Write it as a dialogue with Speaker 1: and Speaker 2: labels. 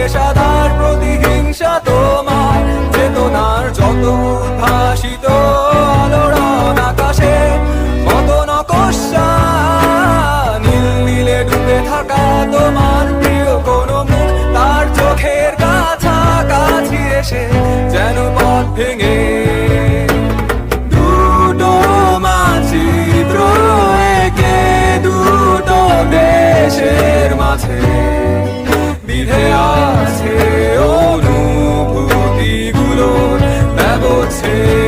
Speaker 1: পেশাদার প্রতিহিংসা তোমার, চেতনার যত উদ্ভাসিত আলোড়ন আকাশে, মত নকশা নীল নীলে ডুবে থাকা তোমার প্রিয় কোনো মুখ, তার চোখের কাছাকাছি এসে যেন পথ ভেঙে। মাঝে você.